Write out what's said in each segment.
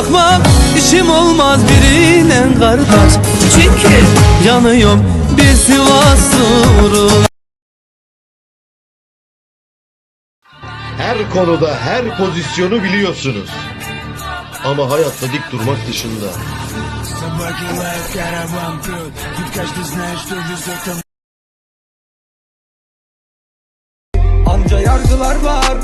bakma işim olmaz birine kardeş. Çünkü yanıyorum bir Sivas uğruna. Her konuda her pozisyonu biliyorsunuz. Ama hayatta dik durmak dışında. Anca yargılar var.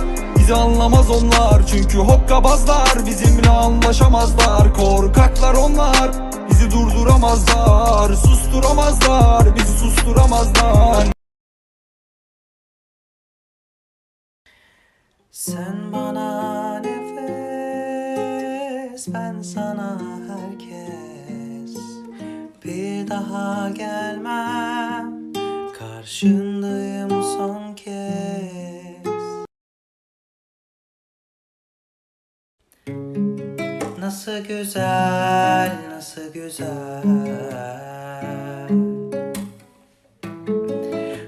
Bizi anlamaz onlar Çünkü hokkabazlar. Bizimle anlaşamazlar Korkaklar onlar. Bizi durduramazlar Susturamazlar. Bizi susturamazlar. Sen bana nefes, ben sana herkes. Bir daha gelmem, karşındayım Nasıl güzel, nasıl güzel.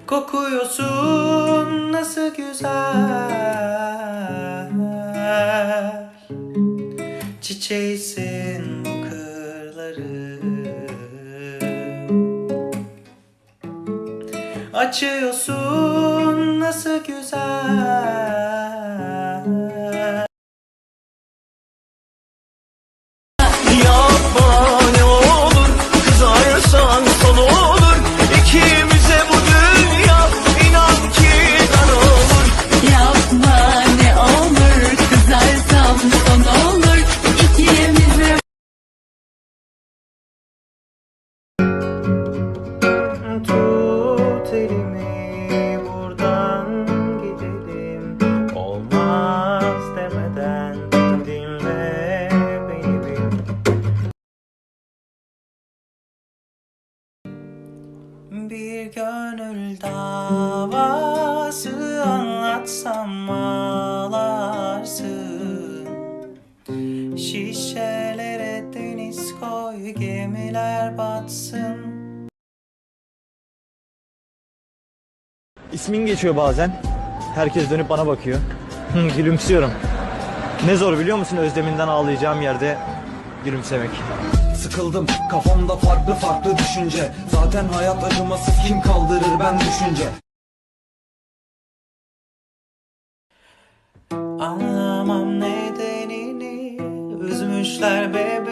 Kokuyorsun nasıl güzel. Çiçeğisin bu kırları. Açıyorsun nasıl güzel Tut elimi buradan gidelim. Olmaz demeden dinle beni bir. Bir gönül davası anlatsam ağlarsın gemiler batsın İsmin geçiyor bazen. Herkes dönüp bana bakıyor. Gülümsüyorum. Ne zor biliyor musun özleminden ağlayacağım yerde gülümsemek. Sıkıldım kafamda farklı farklı düşünce Zaten hayat acımasız kim kaldırır ben düşünce Anlamam nedenini Üzmüşler bebeğimi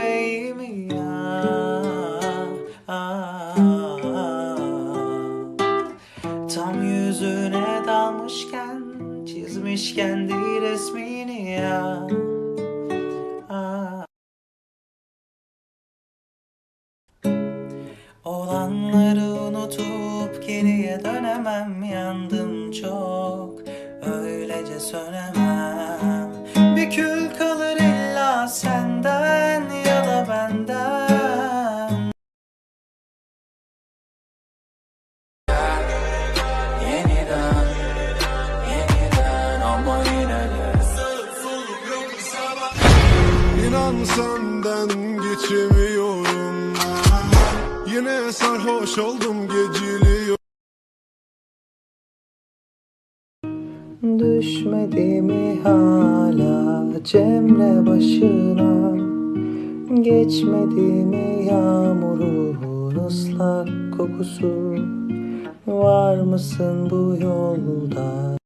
Tam yüzüne dalmışken Çizmiş kendi resmini ya. Ah. Olanları unutup geriye dönemem Yandım çok. Öylece sönemem İnan senden geçemiyorum. Yine sarhoş oldum geciliyor Düşmedi mi hala Cemre başına. Geçmedi mi yağmurun ıslak kokusu. Var mısın bu yolda